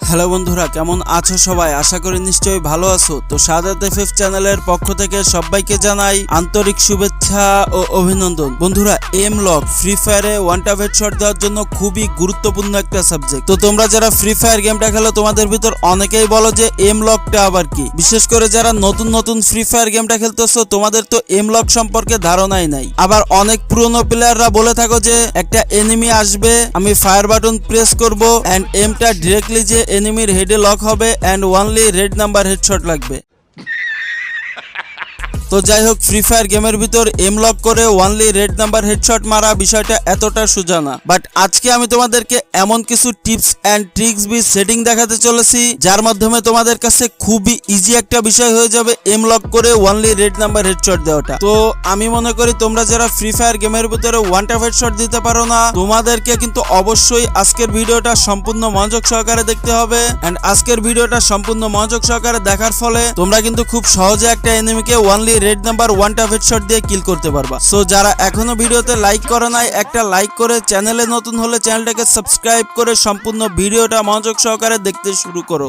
Hello বন্ধুরা, কেমন আছো সবাই? আশা করি নিশ্চয়ই ভালো আছো। তো সাদাত এফএফ চ্যানেলের পক্ষ থেকে সবাইকে জানাই আন্তরিক শুভেচ্ছা ও অভিনন্দন। বন্ধুরা, এম লক ফ্রি ফায়ারে ওয়ান টাপ হেডশট দেওয়ার জন্য খুবই গুরুত্বপূর্ণ একটা সাবজেক্ট তো তোমরা যারা ফ্রি ফায়ার গেমটা খেলো, তোমাদের ভিতর অনেকেই বলো যে এম লকটা আবার কি। বিশেষ করে যারা নতুন নতুন ফ্রি ফায়ার গেমটা খেলতেছো, তোমাদের তো এম লক সম্পর্কে ধারণাই নাই। আবার অনেক পুরনো প্লেয়াররা বলে থাকো যে, একটা এনিমি আসবে, আমি ফায়ার বাটন প্রেস করব এন্ড এমটা ডিরেক্টলি যে এনিমির হেডে লক হবে and only red number headshot লাগবে। তো যাই হোক ফ্রি ফায়ার গেমের ভিতর এম লক করে ওয়ানলি রেড নাম্বার হেডশট মারা বিষয়টা এতটা সোজা না বাট আজকে আমি তোমাদেরকে এমন কিছু tips and tricks B setting দেখাতে চলেছি, যার মাধ্যমে তোমাদের কাছে খুবই ইজি একটা বিষয় হয়ে যাবে এম লক করে ওয়ানলি রেড নাম্বার হেডশট দেওয়াটা। তো আমি মনে করি তোমরা যারা ফ্রি ফায়ার গেমের ভিতরে ওয়ান টাপ হেডশট দিতে পারো না, তোমাদেরকে কিন্তু অবশ্যই আজকের ভিডিওটা সম্পূর্ণ মনোযোগ সহকারে দেখতে হবে। এন্ড আজকের ভিডিওটা সম্পূর্ণ মনোযোগ সহকারে দেখার ফলে তোমরা কিন্তু খুব সহজে একটা এনিমিকে ওয়ানলি রেড নাম্বার ওয়ানটা হেডশট দিয়ে কিল করতে পারবা। সো যারা এখনও ভিডিওতে লাইক করে নাই, একটা লাইক করে চ্যানেলে নতুন হলে চ্যানেলটাকে সাবস্ক্রাইব করে সম্পূর্ণ ভিডিওটা মনোযোগ সহকারে দেখতে শুরু করো।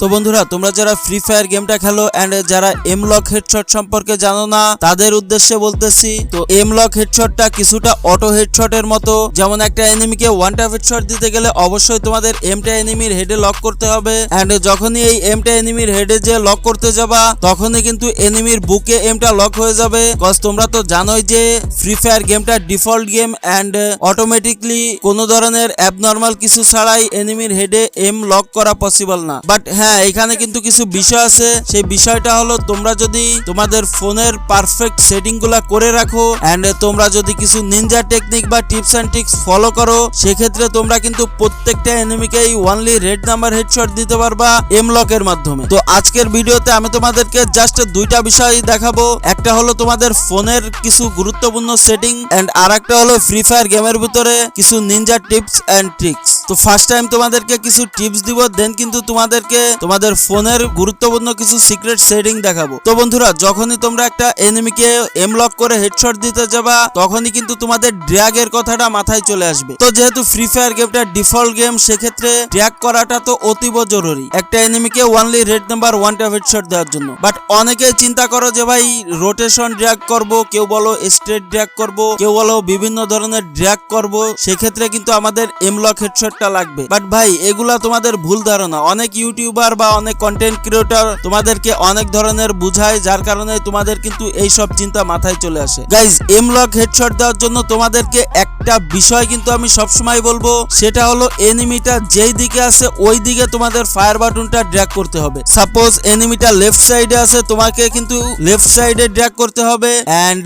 তো বন্ধুরা, তোমরা যারা ফ্রি ফায়ার গেমটা খেলো এন্ড যারা এম লক হেডশট সম্পর্কে জানো না, তাদের উদ্দেশ্যে বলতেছি, তো এম লক হেডশটটা কিছুটা অটো হেডশটের মতো। যেমন একটা এনিমিকে ওয়ান টাপ হেডশট দিতে গেলে অবশ্যই তোমাদের এমটা এনিমির হেডে লক করতে হবে। এন্ড যখনই এই এমটা এনিমির হেডে যে লক করতে যাবা, তখনই কিন্তু এনিমির বুকে এমটা লক হয়ে যাবে। কজ তোমরা তো জানোই যে ফ্রি ফায়ার গেমটা ডিফল্ট গেম এন্ড অটোমেটিকলি কোনো ধরনের অ্যাবনর্মাল কিছু ছাড়াই এনিমির হেডে এম লক করা পসিবল না। বাট হ্যাঁ এখানে কিন্তু কিছু বিষয় আছে। সেই বিষয়টা হলো তোমরা যদি তোমাদের ফোনের পারফেক্ট সেটিংগুলা করে রাখো এন্ড তোমরা যদি কিছু নিনজা টেকনিক বা টিপস এন্ড ট্রিক্স ফলো করো, সেক্ষেত্রে তোমরা কিন্তু প্রত্যেকটা এনিমিকেই ওয়ানলি রেড নাম্বার হেডশট দিতে পারবা এম লকের মাধ্যমে। তো আজকের ভিডিওতে আমি তোমাদেরকে জাস্ট দুইটা বিষয় দেখাবো। একটা হলো তোমাদের ফোনের কিছু গুরুত্বপূর্ণ সেটিং এন্ড আর একটা হলো ফ্রি ফায়ার গেমের ভিতরে কিছু নিনজা টিপস এন্ড ট্রিক্স তো ফার্স্ট টাইম তোমাদেরকে কিছু টিপস দিব দেন কিন্তু তোমাদেরকে তোমাদের ফোনের গুরুত্বপূর্ণ কিছু সিক্রেট সেটিং দেখাবো। তো বন্ধুরা, যখনই তোমরা একটা এনিমিকে এম লক করে হেডশট দিতে যাবা, তখনই কিন্তু তোমাদের ড্র্যাগ এর কথাটা মাথায় চলে আসবে। তো যেহেতু ফ্রি ফায়ার গেমটা ডিফল্ট গেম সেক্ষেত্রে ড্র্যাগ করাটা তো অতীব জরুরি। একটা এনিমিকে only red number one tap headshot দেওয়ার জন্য। বাট অনেকেই চিন্তা করো যে, ভাই রোটেশন ড্র্যাগ করব, কেউ বলো স্ট্রেট ড্র্যাগ করব, কেউ বলো বিভিন্ন ধরনের ড্র্যাগ করব। সেক্ষেত্রে কিন্তু আমাদের এম লক হেডশটটা লাগবে। বাট ভাই, এগুলা তোমাদের ভুল ধারণা। অনেক ইউটিউবার বা অনেক কন্টেন্ট ক্রিয়েটর তোমাদেরকে অনেক ধরনের বুঝায়, যার কারণে তোমাদের কিন্তু এই সব চিন্তা মাথায় চলে আসে। গাইজ এমলক হেডশট দেওয়ার জন্য তোমাদেরকে একটা বিষয় কিন্তু আমি সবসময় বলব, সেটা হলো এনিমিটা যেই দিকে আছে, ওই দিকে তোমাদের ফায়ার বাটনটা ড্র্যাগ করতে হবে। সাপোজ এনিমিটা লেফট সাইডে আছে, তোমাকে কিন্তু লেফট সাইডে ড্র্যাগ করতে হবে অ্যান্ড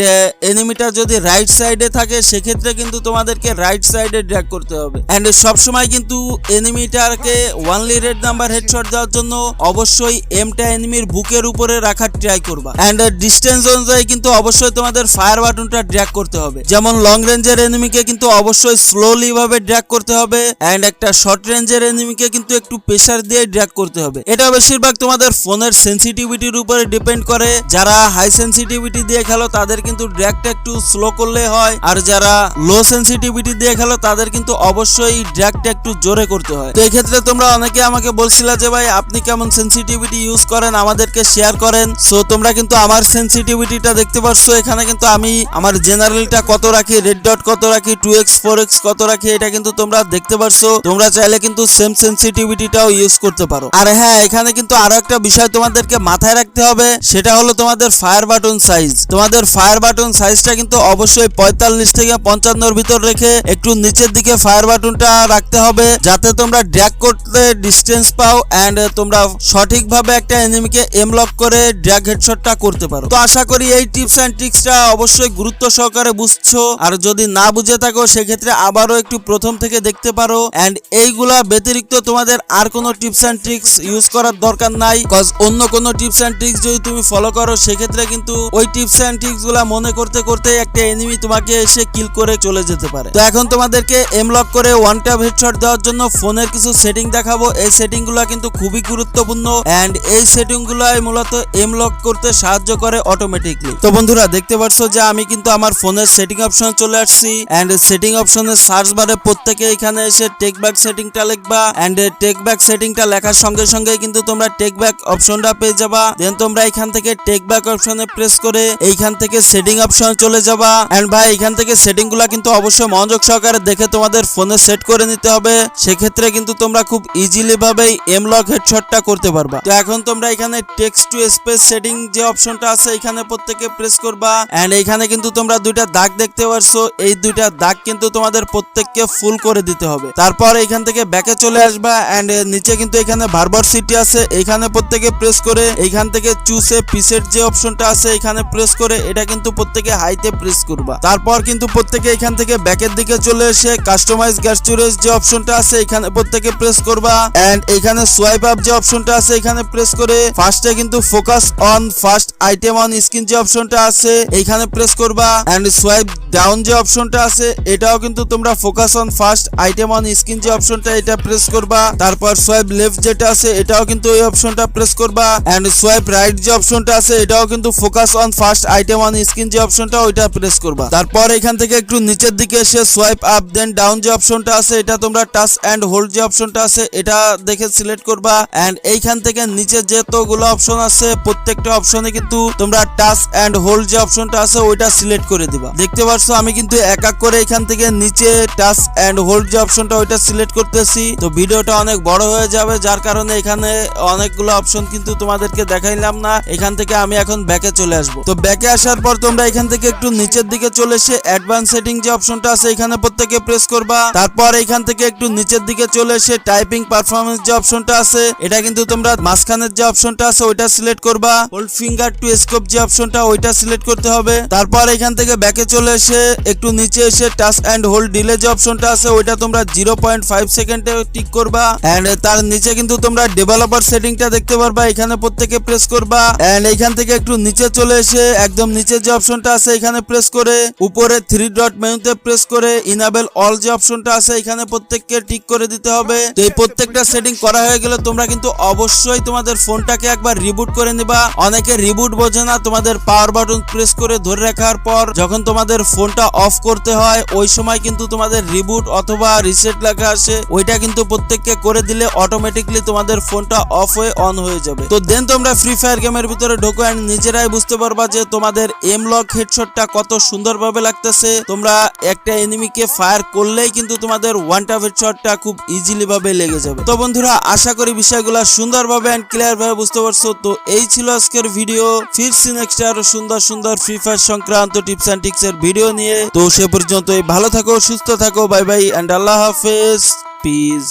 এনিমিটা যদি রাইট সাইডে থাকে, সেক্ষেত্রে কিন্তু তোমাদেরকে রাইট সাইডে ড্র্যাগ করতে হবে। অ্যান্ড সবসময় কিন্তু এনিমিটাকে ওয়ানলি রেড নাম্বার হেডশট দেওয়ার জন্য অবশ্যই এমটা এনিমির বুকের উপরে রাখার ট্রাই করবা। অ্যান্ড ডিস্টেন্স অনুযায়ী কিন্তু অবশ্যই তোমাদের ফায়ার বাটনটা ড্র্যাগ করতে হবে। যেমন লং রেঞ্জের এনিমিকে কিন্তু অবশ্যই স্লোলি ভাবে ড্র্যাগ করতে হবে অ্যান্ড একটা শর্ট রেঞ্জের এনিমিকে কিন্তু একটু প্রেসার দিয়ে ড্র্যাগ করতে হবে। এটা বেশিরভাগ তোমাদের ফোনের সেন্সিটিভিটির উপরে ডিপেন্ড করে। যারা হাই সেন্সিটিভিটি দিয়ে খেলো, তাদের কিন্তু ড্র্যাগটা একটু স্লো করলে হয়। আর যারা লো সেন্সিটিভিটি দিয়ে খেলো, তাদের কিন্তু অবশ্যই ড্র্যাগটা একটু জোরে করতে হয়। তো এই ক্ষেত্রে তোমরা অনেকে আমাকে বলছিলা যে, ভাই, আপনি কেমন সেন্সিটিভিটি ইউজ করেন? আমাদেরকে শেয়ার করেন। সো তোমরা কিন্তু আমার সেন্সিটিভিটিটা দেখতে পারছ। এখানে কিন্তু আমি আমার জেনারেলটা কত রাখি রেড ডট কত রাখি টু এক্স ফোর এক্স কত রাখি এটা কিন্তু তোমরা দেখতে পারছ। তোমরা চাইলে কিন্তু সেম সেন্সিটিভিটিটাও ইউজ করতে পারো। আর হ্যাঁ এখানে কিন্তু আরও একটা বিষয় তোমাদেরকে মাথায় রাখতে হবে, সেটা হলো তোমাদের ফায়ার বাটন সাইজ তোমাদের ফায়ার বাটন সাইজটা কিন্তু অবশ্যই পঁয়তাল্লিশ থেকে পঞ্চান্নর ভিতর রেখে একটু নিচের দিকে ফায়ার বাটনটা রাখতে হবে, যাতে তোমরা ড্র্যাগ করতে ডিস্টেন্স পাও এন্ড তোমরা সঠিকভাবে একটা এনিমিকে এম লক করে ড্র্যাগ হেডশটটা করতে পারো। তো আশা করি এই টিপস এন্ড ট্রিক্সটা অবশ্যই গুরুত্ব সহকারে বুঝছ। আর যদি না বুঝে থাকো, সেক্ষেত্রে আবারও একটু প্রথম থেকে দেখতে পারো। এন্ড এইগুলা ব্যতিরিক্ত তোমাদের আর কোনো টিপস অ্যান্ড ট্রিক্স ইউজ করার দরকার নাই কজ অন্য কোনো টিপস অ্যান্ড ট্রিক্স যদি তুমি ফলো করো, সেক্ষেত্রে কিন্তু ওই টিপস অ্যান্ড ট্রিক্সগুলা মনে করতে করতে একটা এনিমি তোমাকে এসে কিল করে চলে যেতে পারে। তো এখন তোমাদেরকে এম লক করে ওয়ান ট্যাপ হেডশট দেওয়ার জন্য ফোনের কিছু সেটিং দেখাবো। এই সেটিংগুলা কিন্তু খুবই গুরুত্বপূর্ণ এন্ড এই সেটিং গুলাই মূলত এম লক করতে সাহায্য করে অটোমেটিকলি তো বন্ধুরা, দেখতে পাচ্ছ যে আমি কিন্তু আমার ফোনের সেটিং অপশন চলে আসছি এন্ড সেটিং অপশনের সার্চ বারে প্রত্যেকে এখানে এসে টেক ব্যাক সেটিংটা লিখবা এন্ড টেক ব্যাক সেটিংটা লেখার সঙ্গে সঙ্গে কিন্তু তোমরা টেক ব্যাক অপশনটা পেয়ে যাবা। দেন তোমরা এখান থেকে টেক ব্যাক অপশনে প্রেস করে এইখান থেকে সেটিং অপশন চলে যাবা। এন্ড ভাই, এখান থেকে সেটিংগুলা কিন্তু অবশ্যই মনোযোগ সহকারে দেখে তোমাদের ফোনে সেট করে নিতে হবে। সেক্ষেত্রে কিন্তু তোমরা খুব ইজিলি ভাবেই এম লক হেডশটটা করতে পারবা। তো এখন তোমরা এখানে টেক্সট টু স্পেস সেটিং যে অপশনটা আছে, এখানে প্রত্যেকে প্রেস করবা। এন্ড এখানে কিন্তু তোমরা দুইটা দাগ দেখতে পারছ। এই দুইটা দাগ কিন্তু তোমাদের প্রত্যেককে ফুল করে দিতে হবে। তারপর এখান থেকে ব্যাকে চলে আসবা এন্ড নিচে কিন্তু এখানে ভার্বর সিটি আছে। এখানে প্রত্যেকে প্রেস করে এখান থেকে চুসে পিসের যে অপশনটা আছে এখানে প্রেস করে এটা কিন্তু প্রত্যেকে হাইতে প্রেস করবা। তারপর কিন্তু প্রত্যেকে এখান থেকে ব্যাকের দিকে চলে এসে কাস্টমাইজ গ্যাস স্টোরেজ যে অপশনটা আছে এখানে প্রত্যেকে প্রেস করবা। এন্ড এখানে সোয়াইপ আপ যে অপশনটা আছে এখানে প্রেস করে ফার্স্টে কিন্তু focus on first item on screen যে অপশনটা আছে এখানে প্রেস করবা। এন্ড সোয়াইপ ডাউন যে অপশনটা আছে এটাও কিন্তু তোমরা focus on first item on screen যে অপশনটা এটা প্রেস করবা, তারপর সোয়াইপ লেফট যেটা আছে, এটাও কিন্তু এই অপশনটা প্রেস করবা এন্ড সোয়াইপ রাইট যে অপশনটা আছে, এটাও কিন্তু focus on first item on screen যে অপশনটা ওইটা প্রেস করবা। তারপর এখান থেকে একটু নিচের দিকে এসে সোয়াইপ আপ দেন ডাউন যে অপশনটা আছে, এটা তোমরা টাচ এন্ড হোল্ড যে অপশনটা আছে, এটা দেখে সিলেক্ট করবা এন্ড এইখান থেকে নিচে যতগুলো অপশন আছে, প্রত্যেকটা অপশনে কিন্তু তোমরা টাচ এন্ড হোল্ড যে অপশনটা আছে, ওইটা সিলেক্ট করে দিবা। দেখতে পাচ্ছ আমি কিন্তু এক এক করে এখান থেকে নিচে টাচ এন্ড হোল্ড যে অপশনটা ওইটা সিলেক্ট করতেছি। তো ভিডিওটা অনেক বড় হয়ে যাবে, যার কারণে এখানে অনেকগুলো অপশন কিন্তু তোমাদেরকে দেখাইলাম না। এখান থেকে আমি এখন ব্যাকে চলে আসব। তো ব্যাকে আসার পর তোমরা এখান থেকে একটু নিচের দিকে চলে এসে অ্যাডভান্স সেটিং যে অপশনটা আছে, এখানে প্রত্যেকে প্রেস করবা। তারপর এখান থেকে একটু নিচের দিকে চলে এসে টাইপিং পারফরমেন্স যে অপশনটা আছে, এটা কিন্তু তোমরা মাঝখানের যে অপশনটা আছে, ওইটা সিলেক্ট করবা। হোল্ড ফিঙ্গার টু স্কোপ যে অপশনটা ওইটা সিলেক্ট করতে হবে। তারপর এখান থেকে ব্যাকে চলে এসে একটু নিচে এসে টাচ এন্ড হোল্ড ডিলে যে অপশনটা আছে, ওইটা তোমরা জিরো পয়েন্ট ফাইভ সেকেন্ডে টিক করবা। এন্ড তার নিচে কিন্তু তোমরা ডেভেলপার সেটিংটা দেখতে পারবা, এখানে প্রত্যেকে প্রেস করবা। এন্ড এখান থেকে একটু নিচে চলে এসে, একদম নিচে যে অপশনটা আছে, এখানে প্রেস করে, উপরে থ্রি ডট মেনুতে প্রেস করে ইনাবেল অল যে অপশনটা আছে, এখানে প্রত্যেককে টিক করে দিতে হবে। তো এই প্রত্যেকটা সেটিং করা হয়ে গেলে তোমরা কিন্তু অবশ্যই তোমাদের ফোনটাকে একবার রিবুট করে নিবা। অনেকে রিবুট বোঝে না, তোমাদের পাওয়ার বাটন প্রেস করে ধরে রাখার পর, যখন তোমাদের ফোনটা অফ করতে হয় ওই সময় কিন্তু তোমাদের রিবুট অথবা রিসেট লেখা আসে। ওইটা কিন্তু প্রত্যেককে করে দিলে অটোমেটিকলি তোমাদের ফোনটা অফ হয়ে অন হয়ে যাবে। তো দেন তোমরা ফ্রি ফায়ার গেমের ভিতরে ঢোকো and নিজেরাই বুঝতে পারবা যে তোমাদের এম লক হেডশটটা কত সুন্দরভাবে লাগতেছে। তোমরা একটা এনিমিকে ফায়ার করলেই কিন্তু তোমাদের ওয়ান টাপ হেডশটটা খুব ইজিলি ভাবে লেগে যাবে। তো বন্ধুরা, আশা করি বিষয়গুলো সুন্দরভাবে এন্ড ক্লিয়ার ভাবে বুঝতে পারছ। তো এই ছিল আজকের ভিডিও ফিরছি নেক্সট আরও সুন্দর সুন্দর ফ্রি ফায়ার সংক্রান্ত টিপস এন্ড টিক্স এর ভিডিও নিয়ে। তো সে পর্যন্ত ভালো থাকো সুস্থ থাকো বাই বাই এন্ড আল্লাহ হাফেজ। পিস